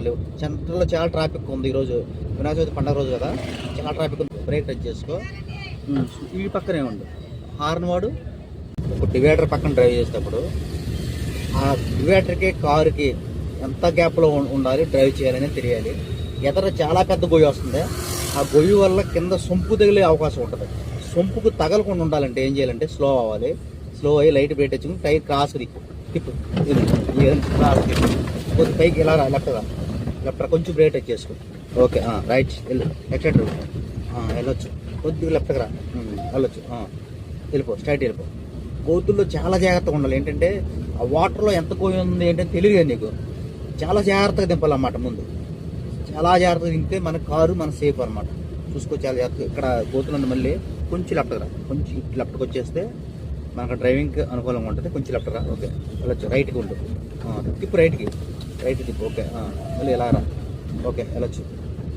లేవు. సెంటర్లో చాలా ట్రాఫిక్ ఉంది ఈరోజు వినాయక చవితి పండుగ రోజు కదా? చాలా ట్రాఫిక్ ఉంది. బ్రేక్ టచ్ చేసుకో. ఈ పక్కనే ఉండు హార్న్ వాడు. ఒక డివైడర్ పక్కన డ్రైవ్ చేసేటప్పుడు ఆ డివైడర్కి కారుకి ఎంత గ్యాప్లో ఉండాలి డ్రైవ్ చేయాలని తెలియాలి. ఎదర చాలా పెద్ద గొయ్యి వస్తుంది. ఆ గొయ్యి వల్ల కింద సొంపు తగిలే అవకాశం ఉంటుంది. సొంపుకు తగలకుండా ఉండాలంటే ఏం చేయాలంటే స్లో అవ్వాలి. స్లో అయ్యి లైట్ బ్రేక్ తెచ్చుకుని టైర్ క్రాస్ తిప్పు. తిప్పు క్రాస్ తిప్పు. కొద్ది పైకి ఇలా రా లెఫ్ట్ కొంచెం బ్రేక్ టచ్ చేసుకో. ఓకే రైట్ వెళ్ళు. ఎక్సెట్ వెళ్ళొచ్చు. కొద్దిగా లెఫ్ట్కి రా. వెళ్ళొచ్చు. వెళ్ళిపో స్ట్రైట్ వెళ్ళిపో. గోతుల్లో చాలా జాగ్రత్తగా ఉండాలి. ఏంటంటే ఆ వాటర్లో ఎంత కోయి ఉంది ఏంటంటే తెలియదు నీకు. చాలా జాగ్రత్తగా దింపాలన్నమాట ముందు. చాలా జాగ్రత్తగా దింపితే మన కారు మన సేఫ్ అనమాట చూసుకో చాలా జాగ్రత్తగా. ఇక్కడ గోతులు ఉంది మళ్ళీ కొంచెం లెఫ్ట్కి రా. కొంచెం లెఫ్ట్కి వచ్చేస్తే మనకు డ్రైవింగ్కి అనుకూలంగా ఉంటుంది. కొంచెం లెఫ్ట్ రా. ఓకే వెళ్ళొచ్చు. రైట్కి ఉంటుంది తిప్పు రైట్కి రైట్ టిప్ ఓకే మళ్ళీ ఎలా రా? ఓకే వెళ్ళొచ్చు.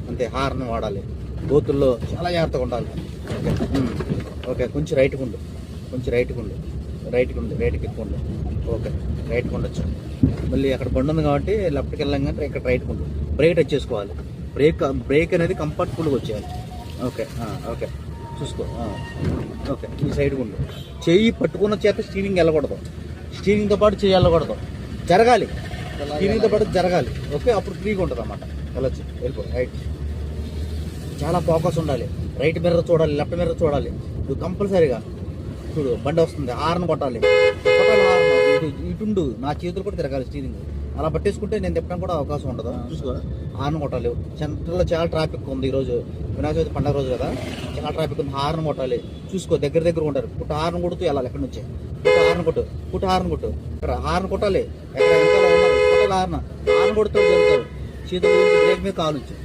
అంతే హార్న్ వాడాలి. గోతుల్లో చాలా జాగ్రత్తగా ఉండాలి. ఓకే ఓకే కొంచెం రైట్కి ఉండు. కొంచెం రైట్కి ఉండు. రైట్కి ఉండు రైట్కి ఎక్కువ ఉండు. ఓకే రైట్కి ఉండొచ్చు. మళ్ళీ అక్కడ బండి ఉంది కాబట్టి లెఫ్ట్కి వెళ్ళంగానే ఇక్కడ రైట్కి ఉండు. బ్రేక్ టచ్ చేసుకోవాలి. బ్రేక్ బ్రేక్ అనేది కంఫర్టబుల్గా వచ్చేయాలి. Okay okay. చూసుకో ఓకే ఈ సైడ్కి ఉండు. చెయ్యి పట్టుకున్న చేత స్టీరింగ్ వెళ్ళకూడదు. స్టీరింగ్తో పాటు చేయి వెళ్ళకూడదు. జరగాలి. స్టీరింగ్తో పాటు జరగాలి. ఓకే? అప్పుడు ఫ్రీగా ఉంటుంది అన్నమాట వెళ్ళొచ్చు. వెళ్ళిపో. రైట్ చాలా ఫోకస్ ఉండాలి. రైట్ మిర్రర్ చూడాలి లెఫ్ట్ మిర్రర్ చూడాలి. నువ్వు కంపల్సరీగా చూడు బండి వస్తుంది హార్న్ కొట్టాలి. కొట్టాలి హార్న్. ఇటు ఇటుండు నా చేతులు కూడా తిరగాలి స్టీరింగ్ అలా పట్టేసుకుంటే నేను తిప్పడం కూడా అవకాశం ఉండదు. చూసుకో. హార్న్ కొట్టాలి. సెంటర్లో చాలా ట్రాఫిక్ ఉంది ఈరోజు. వినాయక చవితి పండుగ రోజు కదా. చాలా ట్రాఫిక్ ఉంది. హార్న్ కొట్టాలి. చూసుకో దగ్గర దగ్గర ఉంటారు పుట్ట హార్న్ కొడుతూ వెళ్ళాలి ఎక్కడి నుంచి. పుట్ట హార్న్ కొట్టు. పుట్ట హార్న్ కొట్టు. ఇక్కడ హార్న్ కొట్టాలి. ఎక్కడ వెనకాల ఉన్నారు కొట్టాలి హార్న్ జరుగుతారు. చేతులు బ్రేక్ మీద కాలుంచు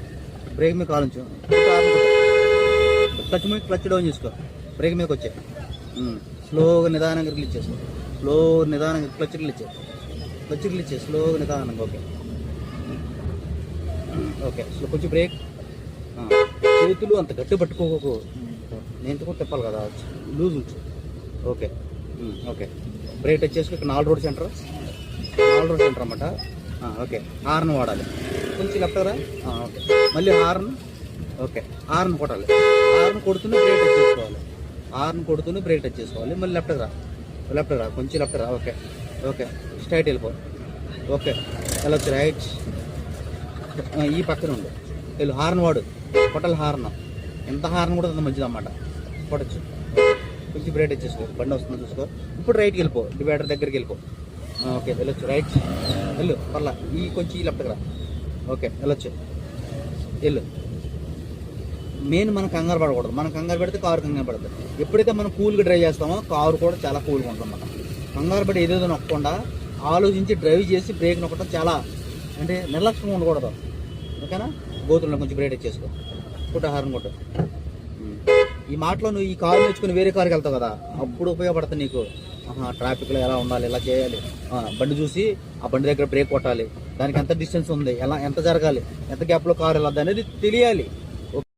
బ్రేక్ మీద కాలుంచు క్లచ్ మీద క్లచ్ డౌన్ చేసుకో. బ్రేక్ మీదకి వచ్చే. స్లోగా నిదానంగా రిలీజ్ చేసుకో స్లో నిదానంగా క్లచ్ రిలీజ్ చేయి క్లచ్ రిలీజ్ స్లోగా నిదానంగా ఓకే. ఓకే. స్లో కొంచెం బ్రేక్. చేతులు అంత గట్టి పట్టుకోకు. నేను కూడా తిప్పాలి కదా. లూజ్ ఉంచు. ఓకే. ఓకే. బ్రేక్ టచ్ చేసుకుని ఇక్కడ నాలుగు road centre. All round centre అనమాట ఓకే. హార్న్ వాడాలి. కొంచెం లెఫ్ట్ ఓకే. మళ్ళీ హార్న్? ఓకే. హార్న్ కొట్టాలి. హార్న్ కొడుతూనే బ్రేక్ టచ్ చేసుకోవాలి. హార్న్ కొడుతూనే బ్రేక్ టచ్ చేసుకోవాలి. మళ్ళీ లెఫ్ట్ రా. లెఫ్ట్ రా. కొంచెం లెఫ్ట్ రా. ఓకే. ఓకే. స్ట్రైట్ వెళ్ళిపో. ఓకే. వెళ్ళొచ్చు రైట్? ఈ పక్కన ఉండు. వెళ్ళు. హార్న్ వాడు. కొట్టాలి హార్న్. ఎంత హార్న్ కూడా అంత మంచిది అన్నమాట. కొట్టచ్చు. కొంచెం బ్రేక్ టచ్ చేసుకో. బండి వస్తుందో చూసుకో. ఇప్పుడు రైట్కి వెళ్ళిపో. డివైడర్ దగ్గరికి వెళ్ళిపో. Ah, ఓకే వెళ్ళొచ్చు రైట్ వెళ్ళు పర్లా ఈ కొంచెం ఈ లెఫ్ట్కి రా. ఓకే వెళ్ళొచ్చు. వెళ్ళు. మెయిన్ మనం కంగారు పడకూడదు. మనం కంగారు పెడితే కారు కంగారు పడుతుంది ఎప్పుడైతే మనం కూల్గా డ్రైవ్ చేస్తామో కారు కూడా చాలా కూల్గా ఉంటుంది మనం కంగారు పడి ఏదేదో నొక్కకుండా ఆలోచించి డ్రైవ్ చేసి బ్రేక్ నొక్కడం చాలా అంటే నిర్లక్ష్యంగా ఉండకూడదు. ఓకేనా? గోతుల్లో కొంచెం బ్రేక్ చేసుకో కొట్ట హారం కొట్టు. ఈ మాటలో నువ్వు ఈ కారు నేర్చుకుని వేరే కారుకి వెళ్తావు కదా అప్పుడు ఉపయోగపడుతుంది నీకు. ట్రాఫిక్లో ఎలా ఉండాలి ఎలా చేయాలి? బండి చూసి ఆ బండి దగ్గర బ్రేక్ కొట్టాలి. దానికి ఎంత డిస్టెన్స్ ఉంది ఎలా ఎంత జరగాలి ఎంత గ్యాప్లో కారు వెళ్ళద్దు అనేది తెలియాలి.